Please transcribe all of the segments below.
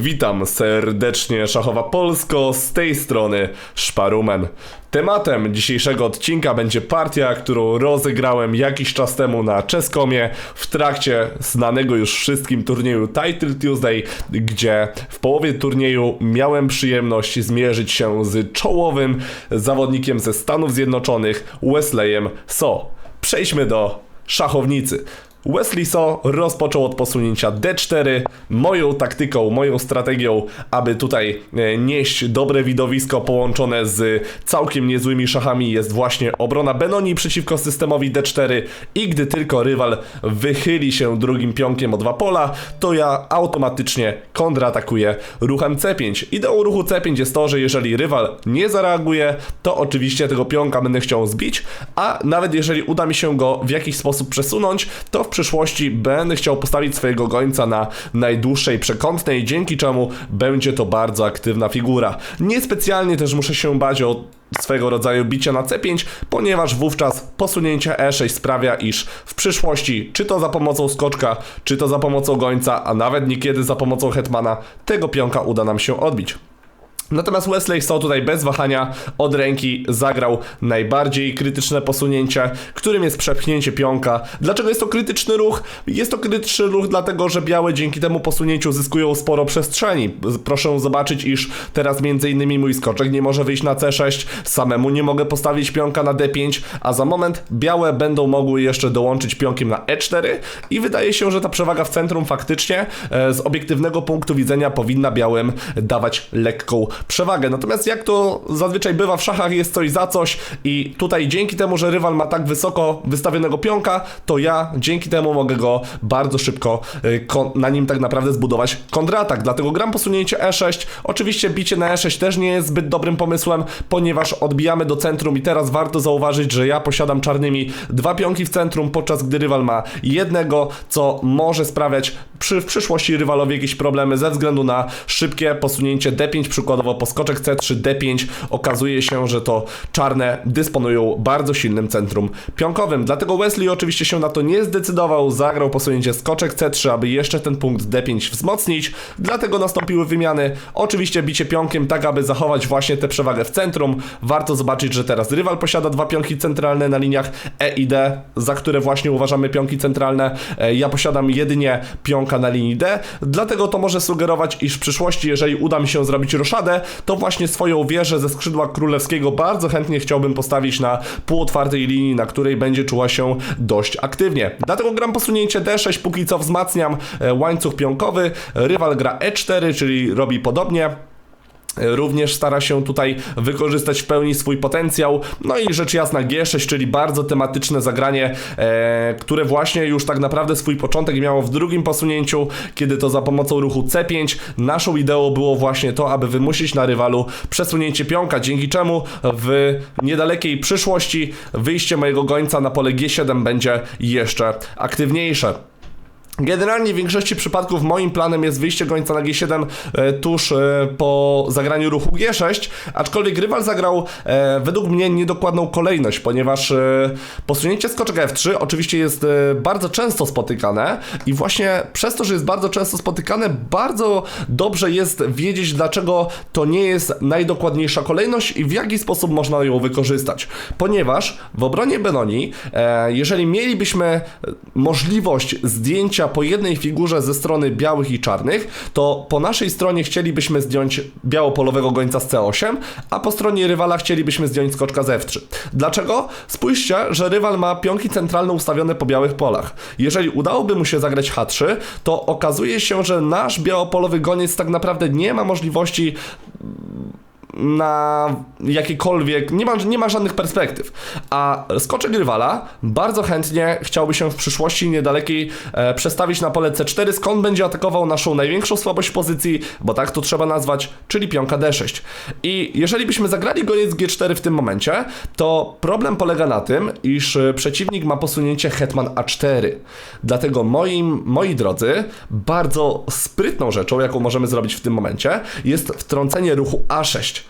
Witam serdecznie, Szachowa Polsko, z tej strony Szparumen. Tematem dzisiejszego odcinka będzie partia, którą rozegrałem jakiś czas temu na Czeskomie w trakcie znanego już wszystkim turnieju Title Tuesday, gdzie w połowie turnieju miałem przyjemność zmierzyć się z czołowym zawodnikiem ze Stanów Zjednoczonych, Wesleyem So. Przejdźmy do szachownicy. Wesley So rozpoczął od posunięcia D4. Moją taktyką, moją strategią, aby tutaj e, nieść dobre widowisko połączone z całkiem niezłymi szachami jest właśnie obrona Benoni przeciwko systemowi D4 i gdy tylko rywal wychyli się drugim pionkiem o dwa pola, to ja automatycznie kontratakuję ruchem C5. Ideą ruchu C5 jest to, że jeżeli rywal nie zareaguje, to oczywiście tego pionka będę chciał zbić, a nawet jeżeli uda mi się go w jakiś sposób przesunąć, to w przyszłości będę chciał postawić swojego gońca na najdłuższej przekątnej, dzięki czemu będzie to bardzo aktywna figura. Niespecjalnie też muszę się bać o swego rodzaju bicia na C5, ponieważ wówczas posunięcie E6 sprawia, iż w przyszłości, czy to za pomocą skoczka, czy to za pomocą gońca, a nawet niekiedy za pomocą hetmana, tego pionka uda nam się odbić. Natomiast Wesley stał tutaj bez wahania od ręki, zagrał najbardziej krytyczne posunięcie, którym jest przepchnięcie pionka. Dlaczego jest to krytyczny ruch? Jest to krytyczny ruch dlatego, że białe dzięki temu posunięciu zyskują sporo przestrzeni. Proszę zobaczyć, iż teraz innymi mój skoczek nie może wyjść na C6, samemu nie mogę postawić pionka na D5, a za moment białe będą mogły jeszcze dołączyć pionkiem na E4 i wydaje się, że ta przewaga w centrum faktycznie e, z obiektywnego punktu widzenia powinna białym dawać lekką przewagę. Natomiast jak to zazwyczaj bywa w szachach, jest coś za coś i tutaj dzięki temu, że rywal ma tak wysoko wystawionego pionka, to ja dzięki temu mogę go bardzo szybko y, na nim tak naprawdę zbudować kontratak. Dlatego gram posunięcie E6. Oczywiście bicie na E6 też nie jest zbyt dobrym pomysłem, ponieważ odbijamy do centrum i teraz warto zauważyć, że ja posiadam czarnymi dwa pionki w centrum, podczas gdy rywal ma jednego, co może sprawiać przy, w przyszłości rywalowi jakieś problemy ze względu na szybkie posunięcie D5 przykładowo poskoczek C3, D5 okazuje się, że to czarne dysponują bardzo silnym centrum pionkowym. Dlatego Wesley oczywiście się na to nie zdecydował, zagrał posunięcie skoczek C3, aby jeszcze ten punkt D5 wzmocnić. Dlatego nastąpiły wymiany. Oczywiście bicie pionkiem tak, aby zachować właśnie tę przewagę w centrum. Warto zobaczyć, że teraz rywal posiada dwa pionki centralne na liniach E i D, za które właśnie uważamy pionki centralne. E, Ja posiadam jedynie pionka na linii D, dlatego to może sugerować, iż w przyszłości, jeżeli uda mi się zrobić roszadę, to właśnie swoją wieżę ze skrzydła królewskiego bardzo chętnie chciałbym postawić na półotwartej linii, na której będzie czuła się dość aktywnie. Dlatego gram posunięcie D6, póki co wzmacniam e, łańcuch pionkowy, rywal gra E4, czyli robi podobnie. Również stara się tutaj wykorzystać w pełni swój potencjał. No i rzecz jasna G6, czyli bardzo tematyczne zagranie, e, które właśnie już tak naprawdę swój początek miało w drugim posunięciu, kiedy to za pomocą ruchu C5 naszą ideą było właśnie to, aby wymusić na rywalu przesunięcie pionka, dzięki czemu w niedalekiej przyszłości wyjście mojego gońca na pole G7 będzie jeszcze aktywniejsze. Generalnie w większości przypadków moim planem jest wyjście gońca na G7 e, tuż e, po zagraniu ruchu G6, aczkolwiek rywal zagrał e, według mnie niedokładną kolejność, ponieważ posunięcie skoczek F3 oczywiście jest bardzo często spotykane i właśnie przez to, że jest bardzo często spotykane, bardzo dobrze jest wiedzieć, dlaczego to nie jest najdokładniejsza kolejność i w jaki sposób można ją wykorzystać. Ponieważ w obronie Benoni, jeżeli mielibyśmy możliwość zdjęcia po jednej figurze ze strony białych i czarnych, to po naszej stronie chcielibyśmy zdjąć białopolowego gońca z C8, a po stronie rywala chcielibyśmy zdjąć skoczka z F3. Dlaczego? Spójrzcie, że rywal ma pionki centralne ustawione po białych polach. Jeżeli udałoby mu się zagrać H3, to okazuje się, że nasz białopolowy goniec tak naprawdę nie ma możliwości na jakiekolwiek, nie ma, nie ma żadnych perspektyw. A skoczek rywala bardzo chętnie chciałby się w przyszłości niedalekiej e, przestawić na pole C4, skąd będzie atakował naszą największą słabość pozycji, bo tak to trzeba nazwać, czyli pionka D6. I jeżeli byśmy zagrali goniec G4 w tym momencie, to problem polega na tym, iż e, przeciwnik ma posunięcie hetman A4. Dlatego moim, moi drodzy, bardzo sprytną rzeczą, jaką możemy zrobić w tym momencie, jest wtrącenie ruchu A6.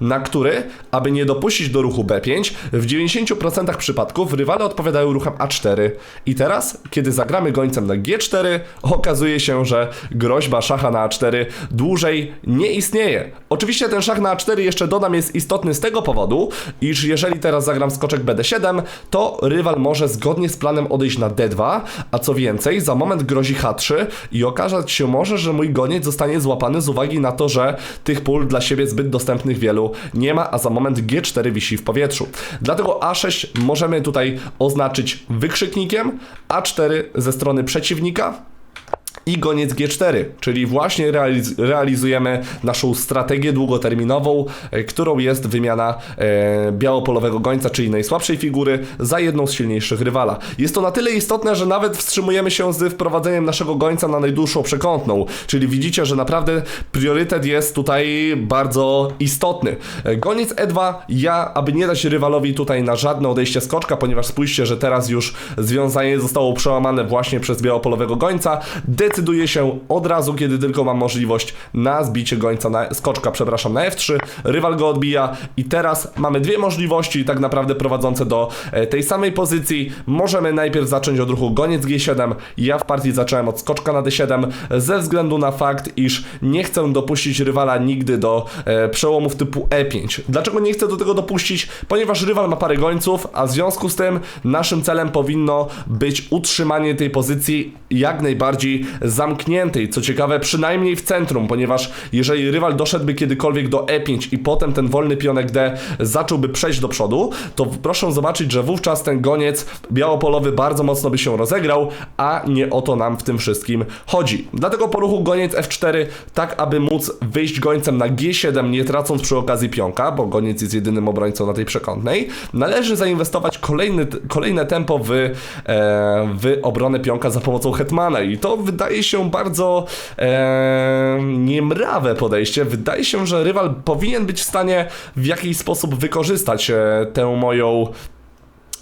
na który, aby nie dopuścić do ruchu B5, w 90% przypadków rywale odpowiadają ruchem A4. I teraz, kiedy zagramy gońcem na G4, okazuje się, że groźba szacha na A4 dłużej nie istnieje. Oczywiście ten szach na A4 jeszcze dodam jest istotny z tego powodu, iż jeżeli teraz zagram skoczek BD7, to rywal może zgodnie z planem odejść na D2, a co więcej, za moment grozi H3 i okazać się może, że mój goniec zostanie złapany z uwagi na to, że tych pól dla siebie zbyt dostępnych wielu nie ma, a za moment G4 wisi w powietrzu. Dlatego A6 możemy tutaj oznaczyć wykrzyknikiem, A4 ze strony przeciwnika, i goniec G4, czyli właśnie realiz realizujemy naszą strategię długoterminową, e, którą jest wymiana e, białopolowego gońca, czyli najsłabszej figury, za jedną z silniejszych rywala. Jest to na tyle istotne, że nawet wstrzymujemy się z wprowadzeniem naszego gońca na najdłuższą przekątną, czyli widzicie, że naprawdę priorytet jest tutaj bardzo istotny. E, goniec E2, ja, aby nie dać rywalowi tutaj na żadne odejście skoczka, ponieważ spójrzcie, że teraz już związanie zostało przełamane właśnie przez białopolowego gońca, decyduję się od razu, kiedy tylko mam możliwość na zbicie gońca, na, skoczka, przepraszam, na F3. Rywal go odbija i teraz mamy dwie możliwości tak naprawdę prowadzące do e, tej samej pozycji. Możemy najpierw zacząć od ruchu goniec G7. Ja w partii zacząłem od skoczka na D7 ze względu na fakt, iż nie chcę dopuścić rywala nigdy do e, przełomów typu E5. Dlaczego nie chcę do tego dopuścić? Ponieważ rywal ma parę gońców, a w związku z tym naszym celem powinno być utrzymanie tej pozycji jak najbardziej zamkniętej. Co ciekawe, przynajmniej w centrum, ponieważ jeżeli rywal doszedłby kiedykolwiek do E5 i potem ten wolny pionek D zacząłby przejść do przodu, to proszę zobaczyć, że wówczas ten goniec białopolowy bardzo mocno by się rozegrał, a nie o to nam w tym wszystkim chodzi. Dlatego po ruchu goniec F4, tak aby móc wyjść gońcem na G7, nie tracąc przy okazji pionka, bo goniec jest jedynym obrońcą na tej przekątnej, należy zainwestować kolejny, kolejne tempo w, e, w obronę pionka za pomocą hetmana i to wydaje się bardzo e, niemrawe podejście. Wydaje się, że rywal powinien być w stanie w jakiś sposób wykorzystać e, tę moją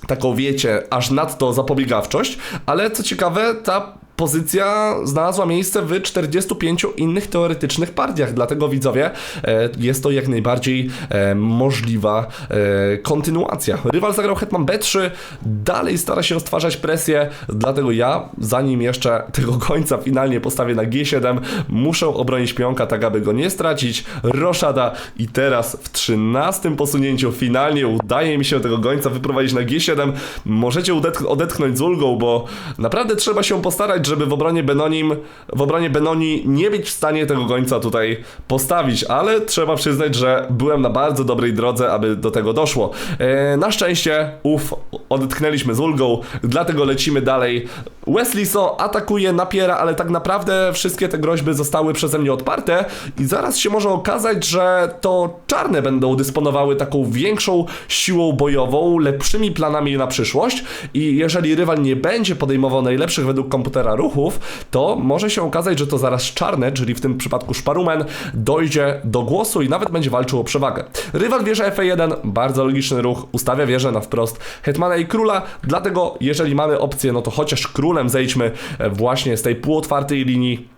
taką wiecie, aż nadto zapobiegawczość, ale co ciekawe, ta pozycja znalazła miejsce w 45 innych teoretycznych partiach, dlatego widzowie, e, jest to jak najbardziej e, możliwa e, kontynuacja. Rywal zagrał Hetman B3, dalej stara się stwarzać presję, dlatego ja, zanim jeszcze tego końca finalnie postawię na G7, muszę obronić pionka tak, aby go nie stracić. Roszada i teraz w 13 posunięciu finalnie udaje mi się tego gońca wyprowadzić na G7. Możecie odetch- odetchnąć z ulgą, bo naprawdę trzeba się postarać, żeby w obronie Benonim, w obronie Benoni nie być w stanie tego gońca tutaj postawić, ale trzeba przyznać, że byłem na bardzo dobrej drodze, aby do tego doszło. E, na szczęście, uff, odetchnęliśmy z ulgą, dlatego lecimy dalej. Wesley So atakuje, napiera, ale tak naprawdę wszystkie te groźby zostały przeze mnie odparte i zaraz się może okazać, że to czarne będą dysponowały taką większą siłą bojową, lepszymi planami na przyszłość i jeżeli rywal nie będzie podejmował najlepszych według komputera ruchów, to może się okazać, że to zaraz czarne, czyli w tym przypadku Szparumen, dojdzie do głosu i nawet będzie walczył o przewagę. Rywal wieże F1, bardzo logiczny ruch, ustawia wieżę na wprost Hetmana i Króla, dlatego jeżeli mamy opcję, no to chociaż Królem zejdźmy właśnie z tej półotwartej linii,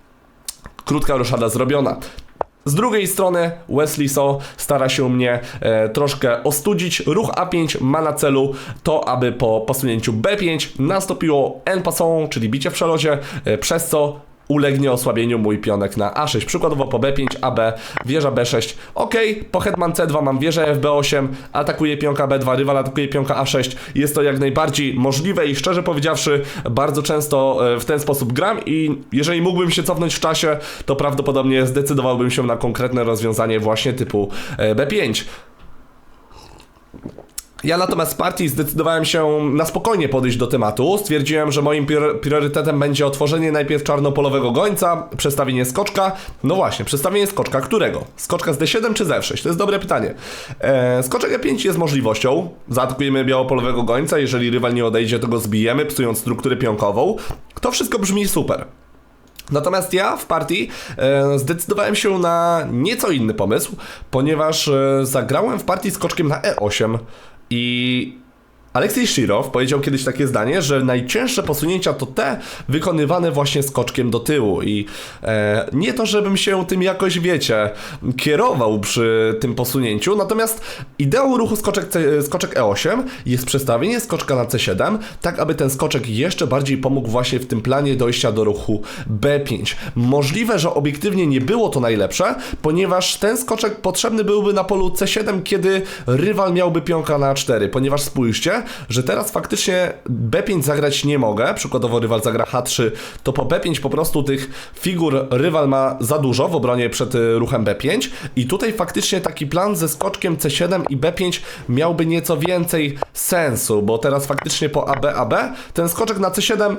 krótka roszada zrobiona. Z drugiej strony Wesley So stara się mnie e, troszkę ostudzić. Ruch A5 ma na celu to, aby po posunięciu B5 nastąpiło en passant, czyli bicie w przelocie, e, przez co ulegnie osłabieniu mój pionek na A6. Przykładowo po B5, AB, wieża B6. Ok, po hetman C2 mam wieżę FB8, atakuje pionka B2, rywal atakuje pionka A6. Jest to jak najbardziej możliwe i szczerze powiedziawszy, bardzo często e, w ten sposób gram i jeżeli mógłbym się cofnąć w czasie, to prawdopodobnie zdecydowałbym się na konkretne rozwiązanie właśnie typu e, B5. Ja natomiast z partii zdecydowałem się na spokojnie podejść do tematu. Stwierdziłem, że moim prior- priorytetem będzie otworzenie najpierw czarnopolowego gońca, przestawienie skoczka. No właśnie, przestawienie skoczka. Którego? Skoczka z D7 czy z F6? To jest dobre pytanie. E, skoczek E5 jest możliwością. Zaatakujemy białopolowego gońca. Jeżeli rywal nie odejdzie, to go zbijemy, psując strukturę pionkową. To wszystko brzmi super. Natomiast ja w partii e, zdecydowałem się na nieco inny pomysł, ponieważ e, zagrałem w partii skoczkiem na E8 i Aleksiej Shirow powiedział kiedyś takie zdanie, że najcięższe posunięcia to te wykonywane właśnie skoczkiem do tyłu i e, nie to, żebym się tym jakoś, wiecie, kierował przy tym posunięciu, natomiast ideą ruchu skoczek, C, skoczek E8 jest przestawienie skoczka na C7, tak aby ten skoczek jeszcze bardziej pomógł właśnie w tym planie dojścia do ruchu B5. Możliwe, że obiektywnie nie było to najlepsze, ponieważ ten skoczek potrzebny byłby na polu C7, kiedy rywal miałby pionka na A4, ponieważ spójrzcie, że teraz faktycznie B5 zagrać nie mogę, przykładowo rywal zagra H3, to po B5 po prostu tych figur rywal ma za dużo w obronie przed y, ruchem B5 i tutaj faktycznie taki plan ze skoczkiem C7 i B5 miałby nieco więcej sensu, bo teraz faktycznie po AB, AB ten skoczek na C7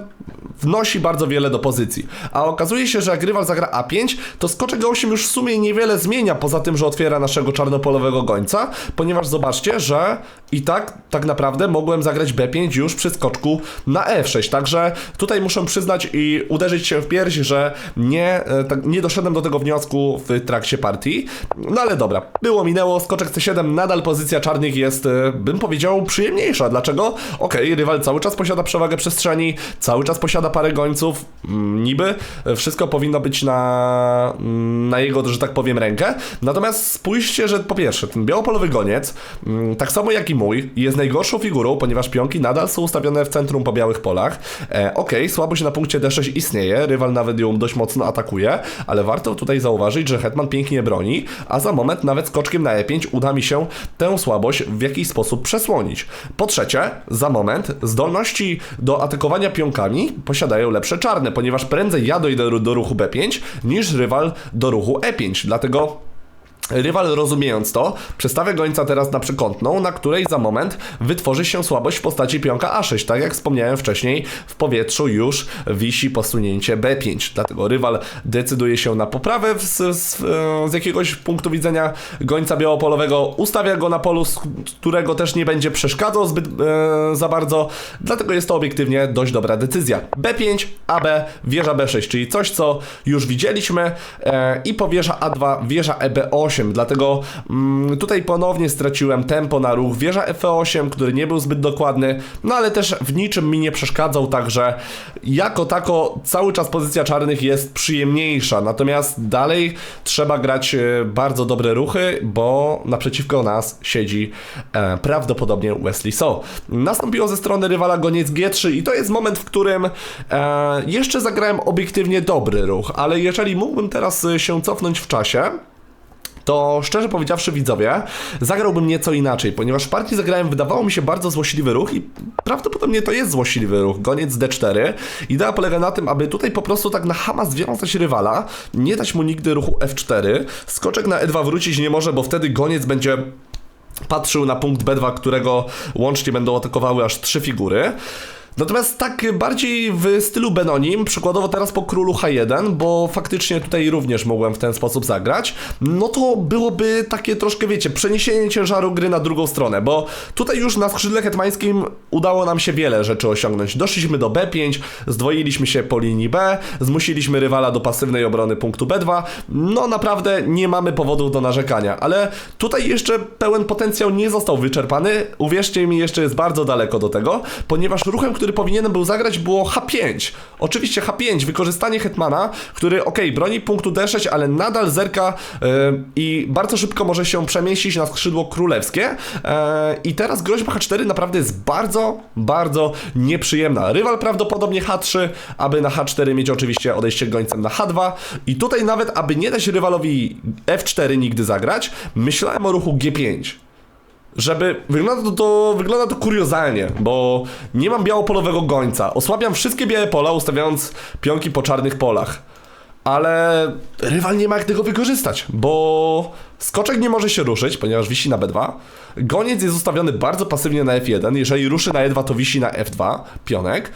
wnosi bardzo wiele do pozycji. A okazuje się, że jak rywal zagra A5, to skoczek E8 już w sumie niewiele zmienia, poza tym, że otwiera naszego czarnopolowego gońca, ponieważ zobaczcie, że i tak, tak naprawdę mogłem zagrać B5 już przy skoczku na F6, także tutaj muszę przyznać i uderzyć się w pierś, że nie, e, tak, nie doszedłem do tego wniosku w trakcie partii, no ale dobra, było minęło, skoczek C7, nadal pozycja czarnych jest, e, bym powiedział, przyjemniejsza. Dlaczego? Okej, rywal cały czas posiada przewagę przestrzeni, cały czas posiada parę gońców, mm, niby wszystko powinno być na, mm, na jego, że tak powiem, rękę. Natomiast spójrzcie, że po pierwsze, ten białopolowy goniec, mm, tak samo jak i mój, jest najgorszą figurą, ponieważ pionki nadal są ustawione w centrum po białych polach. E, Okej, słabość na punkcie D6 istnieje, rywal nawet ją dość mocno atakuje, ale warto tutaj zauważyć, że hetman pięknie broni, a za moment nawet skoczkiem na E5 uda mi się tę słabość w jakiś sposób przesłonić. Po trzecie, za moment zdolności do atakowania pionkami posiadają lepsze czarne, ponieważ prędzej ja dojdę do ruchu B5 niż rywal do ruchu E5, dlatego Rywal rozumiejąc to, przestawia gońca teraz na przekątną, na której za moment wytworzy się słabość w postaci pionka A6. Tak jak wspomniałem wcześniej, w powietrzu już wisi posunięcie B5. Dlatego rywal decyduje się na poprawę z, z, z jakiegoś punktu widzenia gońca białopolowego, ustawia go na polu, z którego też nie będzie przeszkadzał zbyt e, za bardzo. Dlatego jest to obiektywnie dość dobra decyzja. B5, AB, wieża B6, czyli coś co już widzieliśmy e, i powieża A2, wieża EB8 8, dlatego mm, tutaj ponownie straciłem tempo na ruch wieża F8, który nie był zbyt dokładny, no ale też w niczym mi nie przeszkadzał, także jako tako cały czas pozycja czarnych jest przyjemniejsza, natomiast dalej trzeba grać e, bardzo dobre ruchy, bo naprzeciwko nas siedzi e, prawdopodobnie Wesley So. Nastąpiło ze strony rywala goniec G3 i to jest moment, w którym e, jeszcze zagrałem obiektywnie dobry ruch, ale jeżeli mógłbym teraz e, się cofnąć w czasie, to szczerze powiedziawszy widzowie, zagrałbym nieco inaczej, ponieważ w partii zagrałem, wydawało mi się, bardzo złośliwy ruch i prawdopodobnie to jest złośliwy ruch, goniec D4. Idea polega na tym, aby tutaj po prostu tak na hama związać rywala, nie dać mu nigdy ruchu F4, skoczek na E2 wrócić nie może, bo wtedy goniec będzie patrzył na punkt B2, którego łącznie będą atakowały aż trzy figury. Natomiast tak bardziej w stylu Benonim, przykładowo teraz po królu H1, bo faktycznie tutaj również mogłem w ten sposób zagrać, no to byłoby takie troszkę, wiecie, przeniesienie ciężaru gry na drugą stronę, bo tutaj już na skrzydle hetmańskim udało nam się wiele rzeczy osiągnąć. Doszliśmy do B5, zdwoiliśmy się po linii B, zmusiliśmy rywala do pasywnej obrony punktu B2, no naprawdę nie mamy powodów do narzekania, ale tutaj jeszcze pełen potencjał nie został wyczerpany, uwierzcie mi, jeszcze jest bardzo daleko do tego, ponieważ ruchem, który powinienem był zagrać było H5. Oczywiście H5, wykorzystanie Hetmana, który ok, broni punktu D6, ale nadal zerka yy, i bardzo szybko może się przemieścić na skrzydło królewskie. Yy, I teraz groźba H4 naprawdę jest bardzo, bardzo nieprzyjemna. Rywal prawdopodobnie H3, aby na H4 mieć oczywiście odejście gońcem na H2 i tutaj nawet, aby nie dać rywalowi F4 nigdy zagrać, myślałem o ruchu G5 żeby wygląda to, wygląda to kuriozalnie, bo nie mam białopolowego gońca. Osłabiam wszystkie białe pola, ustawiając pionki po czarnych polach. Ale rywal nie ma jak tego wykorzystać, bo skoczek nie może się ruszyć, ponieważ wisi na B2. Goniec jest ustawiony bardzo pasywnie na F1. Jeżeli ruszy na E2, to wisi na F2, pionek.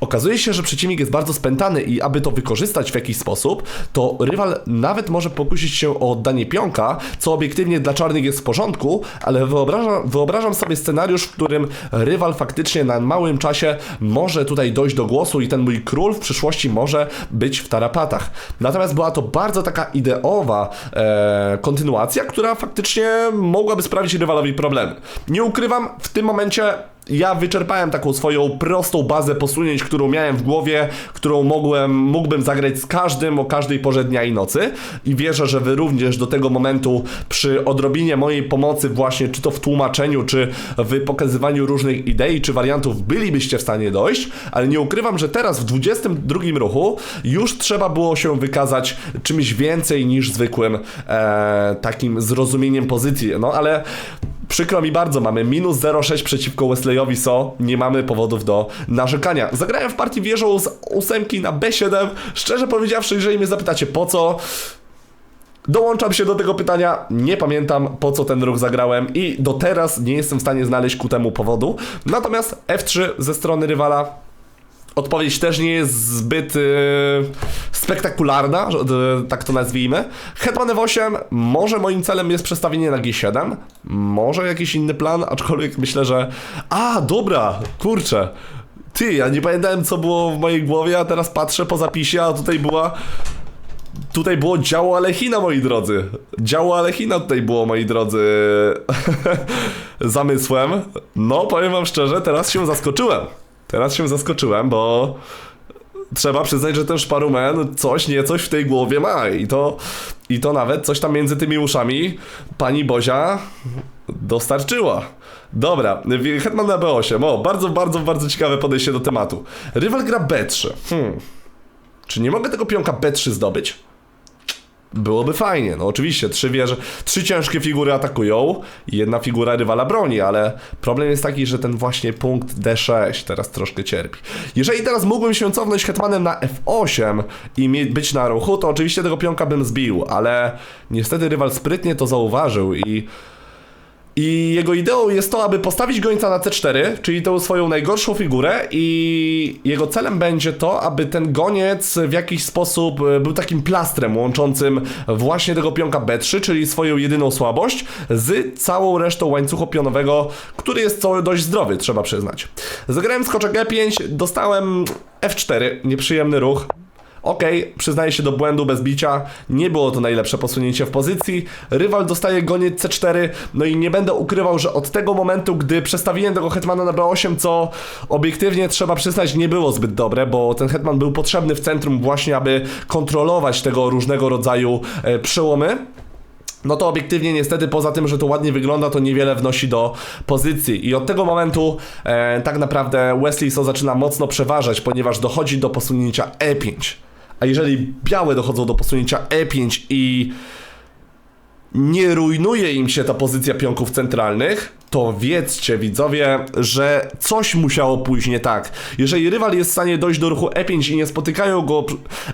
Okazuje się, że przeciwnik jest bardzo spętany i aby to wykorzystać w jakiś sposób, to rywal nawet może pokusić się o oddanie pionka, co obiektywnie dla czarnych jest w porządku, ale wyobrażam, wyobrażam sobie scenariusz, w którym rywal faktycznie na małym czasie może tutaj dojść do głosu i ten mój król w przyszłości może być w tarapatach. Natomiast była to bardzo taka ideowa e, kontynuacja, która faktycznie mogłaby sprawić rywalowi problemy. Nie ukrywam, w tym momencie ja wyczerpałem taką swoją prostą bazę posunięć, którą miałem w głowie, którą mogłem, mógłbym zagrać z każdym o każdej porze dnia i nocy. I wierzę, że wy również do tego momentu przy odrobinie mojej pomocy właśnie, czy to w tłumaczeniu, czy w pokazywaniu różnych idei, czy wariantów bylibyście w stanie dojść, ale nie ukrywam, że teraz w 22 ruchu już trzeba było się wykazać czymś więcej niż zwykłym e, takim zrozumieniem pozycji, no ale Przykro mi bardzo, mamy minus 0,6 przeciwko Wesleyowi So, nie mamy powodów do narzekania. Zagrałem w partii wieżą z ósemki na B7, szczerze powiedziawszy, jeżeli mnie zapytacie po co, Dołączam się do tego pytania, nie pamiętam po co ten ruch zagrałem i do teraz nie jestem w stanie znaleźć ku temu powodu. Natomiast F3 ze strony rywala Odpowiedź też nie jest zbyt y, spektakularna, y, tak to nazwijmy. Hetman F8, może moim celem jest przestawienie na G7, może jakiś inny plan, aczkolwiek myślę, że... A, dobra, kurczę. Ty, ja nie pamiętałem co było w mojej głowie, a teraz patrzę po zapisie, a tutaj była... Tutaj było działo Alechina, moi drodzy. Działo Alechina tutaj było, moi drodzy, zamysłem. No, powiem wam szczerze, teraz się zaskoczyłem. Teraz się zaskoczyłem, bo trzeba przyznać, że ten szparumen coś, nie coś w tej głowie ma i to, i to nawet coś tam między tymi uszami pani Bozia dostarczyła. Dobra, Hetman na B8, o, bardzo, bardzo, bardzo ciekawe podejście do tematu. Rywal gra B3, hmm. Czy nie mogę tego pionka B3 zdobyć? Byłoby fajnie, no oczywiście, trzy wieże, trzy ciężkie figury atakują, jedna figura rywala broni, ale problem jest taki, że ten właśnie punkt D6 teraz troszkę cierpi. Jeżeli teraz mógłbym się cofnąć hetmanem na F8 i być na ruchu, to oczywiście tego pionka bym zbił, ale niestety rywal sprytnie to zauważył i i jego ideą jest to, aby postawić gońca na C4, czyli tą swoją najgorszą figurę i jego celem będzie to, aby ten goniec w jakiś sposób e, był takim plastrem łączącym właśnie tego pionka B3, czyli swoją jedyną słabość, z całą resztą łańcuchu pionowego, który jest cały dość zdrowy, trzeba przyznać. Zagrałem skoczek E5, dostałem F4, nieprzyjemny ruch, Okej, przyznaję się do błędu bez bicia, nie było to najlepsze posunięcie w pozycji, rywal dostaje goniec C4, no i nie będę ukrywał, że od tego momentu, gdy przestawiłem tego hetmana na B8, co obiektywnie trzeba przyznać nie było zbyt dobre, bo ten hetman był potrzebny w centrum właśnie, aby kontrolować tego różnego rodzaju e, przełomy, no to obiektywnie niestety poza tym, że to ładnie wygląda, to niewiele wnosi do pozycji. I od tego momentu e, tak naprawdę Wesley So zaczyna mocno przeważać, ponieważ dochodzi do posunięcia E5. A jeżeli białe dochodzą do posunięcia E5 i nie rujnuje im się ta pozycja pionków centralnych, to wiedzcie widzowie, że coś musiało pójść nie tak. Jeżeli rywal jest w stanie dojść do ruchu E5 i nie spotykają go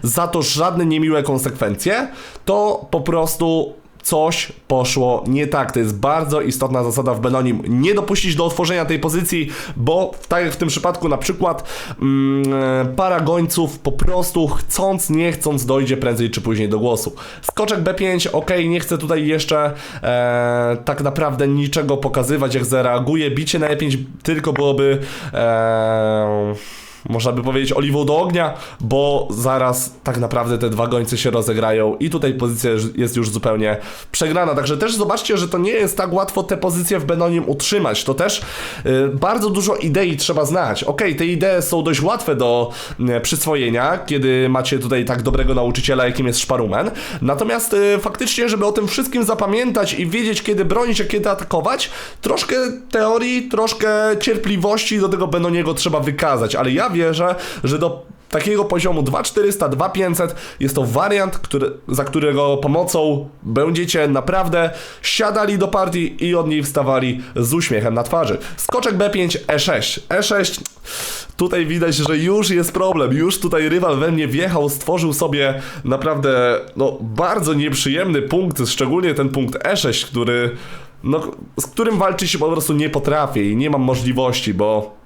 za to żadne niemiłe konsekwencje, to po prostu coś poszło nie tak. To jest bardzo istotna zasada w Benonim. Nie dopuścić do otworzenia tej pozycji, bo tak jak w tym przypadku na przykład mm, e, para gońców po prostu chcąc, nie chcąc dojdzie prędzej czy później do głosu. Skoczek B5, ok, nie chcę tutaj jeszcze e, tak naprawdę niczego pokazywać jak zareaguje. Bicie na E5 tylko byłoby e, można by powiedzieć oliwą do ognia, bo zaraz tak naprawdę te dwa gońce się rozegrają i tutaj pozycja jest już zupełnie przegrana. Także też zobaczcie, że to nie jest tak łatwo te pozycje w Benonim utrzymać. To też y, bardzo dużo idei trzeba znać. Okej, te idee są dość łatwe do y, przyswojenia, kiedy macie tutaj tak dobrego nauczyciela, jakim jest Szparumen. Natomiast y, faktycznie, żeby o tym wszystkim zapamiętać i wiedzieć, kiedy bronić, a kiedy atakować, troszkę teorii, troszkę cierpliwości do tego Benoniego trzeba wykazać, ale ja wierzę, że do takiego poziomu 2400, 2500 jest to wariant, który, za którego pomocą będziecie naprawdę siadali do partii i od niej wstawali z uśmiechem na twarzy. Skoczek B5, E6. E6 Tutaj widać, że już jest problem, już tutaj rywal we mnie wjechał, stworzył sobie naprawdę no, bardzo nieprzyjemny punkt, szczególnie ten punkt E6, który, no, z którym walczyć się po prostu nie potrafię i nie mam możliwości, bo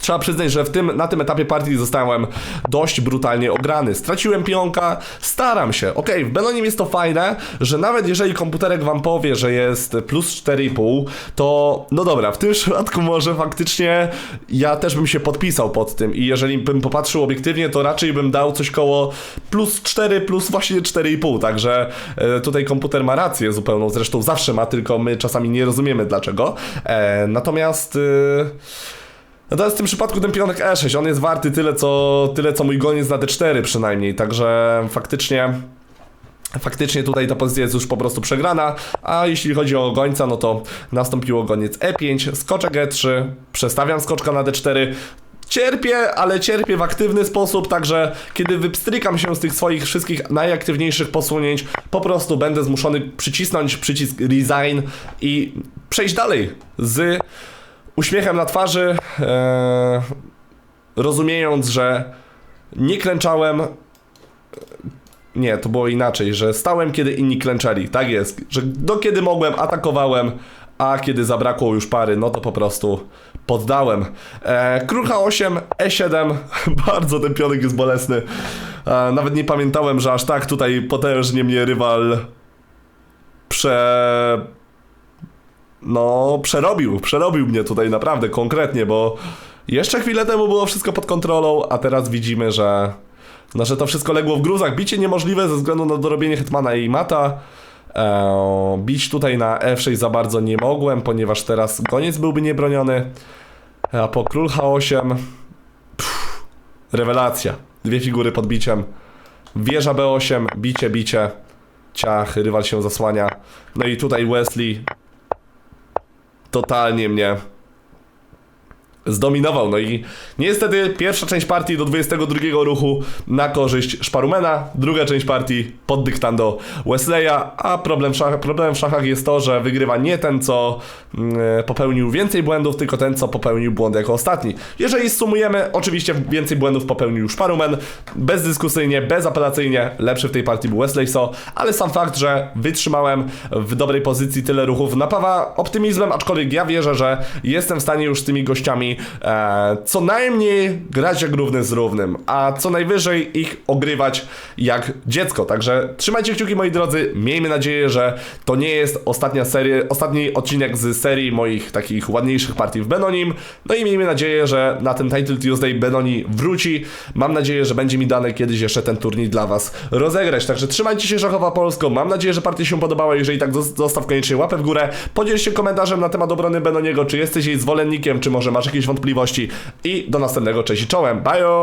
Trzeba przyznać, że w tym, na tym etapie partii zostałem dość brutalnie ograny. Straciłem pionka, staram się. Okej, w Benonim jest to fajne, że nawet jeżeli komputerek wam powie, że jest plus 4,5, to no dobra, w tym przypadku może faktycznie ja też bym się podpisał pod tym i jeżeli bym popatrzył obiektywnie, to raczej bym dał coś koło plus 4, plus właśnie 4,5, także e, tutaj komputer ma rację zupełną, zresztą zawsze ma, tylko my czasami nie rozumiemy dlaczego. E, natomiast... Natomiast w tym przypadku ten pionek E6, on jest warty tyle co, tyle co mój goniec na D4 przynajmniej, także faktycznie Faktycznie tutaj ta pozycja jest już po prostu przegrana, a jeśli chodzi o gońca, no to nastąpiło goniec E5, skoczek E3, przestawiam skoczka na D4, Cierpię, ale cierpię w aktywny sposób, także kiedy wypstrykam się z tych swoich wszystkich najaktywniejszych posunięć, po prostu będę zmuszony przycisnąć przycisk resign i przejść dalej z uśmiechem na twarzy, e, rozumiejąc, że nie klęczałem. Nie, to było inaczej, że stałem kiedy inni klęczeli. Tak jest, że do kiedy mogłem, atakowałem, a kiedy zabrakło już pary, no to po prostu poddałem. E, król H8, E7, bardzo ten pionek jest bolesny. E, nawet nie pamiętałem, że aż tak tutaj potężnie mnie rywal prze no, przerobił, przerobił mnie tutaj naprawdę konkretnie, bo jeszcze chwilę temu było wszystko pod kontrolą, a teraz widzimy, że, no, że to wszystko legło w gruzach. Bicie niemożliwe ze względu na dorobienie Hetmana i Mata. Eee, bić tutaj na F6 za bardzo nie mogłem, ponieważ teraz koniec byłby niebroniony. A po król H8 pff, rewelacja. Dwie figury pod biciem. Wieża B8, bicie, bicie. Ciach, rywal się zasłania. No i tutaj Wesley totalnie mnie zdominował. No i niestety pierwsza część partii do 22 ruchu na korzyść Szparumena, druga część partii pod dyktando Wesleya, a problem szach, problemem w szachach jest to, że wygrywa nie ten, co mm, popełnił więcej błędów, tylko ten, co popełnił błąd jako ostatni. Jeżeli sumujemy, oczywiście więcej błędów popełnił Szparumen, bezdyskusyjnie, bezapelacyjnie, lepszy w tej partii był Wesley So, ale sam fakt, że wytrzymałem w dobrej pozycji tyle ruchów napawa optymizmem, aczkolwiek ja wierzę, że jestem w stanie już z tymi gościami e, co najmniej grać jak równy z równym, a co najwyżej ich ogrywać jak dziecko. Także trzymajcie kciuki moi drodzy, miejmy nadzieję, że to nie jest ostatnia seria, ostatni odcinek z serii moich takich ładniejszych partii w Benonim. No i miejmy nadzieję, że na ten Title Tuesday Benoni wróci. Mam nadzieję, że będzie mi dane kiedyś jeszcze ten turniej dla Was rozegrać. Także trzymajcie się Szachowa Polsko. Mam nadzieję, że partia się podobała. Jeżeli tak, zos- zostaw koniecznie łapę w górę. Podziel się komentarzem na temat obrony Benoniego. Czy jesteś jej zwolennikiem, czy może masz jakieś wątpliwości. I do następnego. Cześć i czołem. Bye!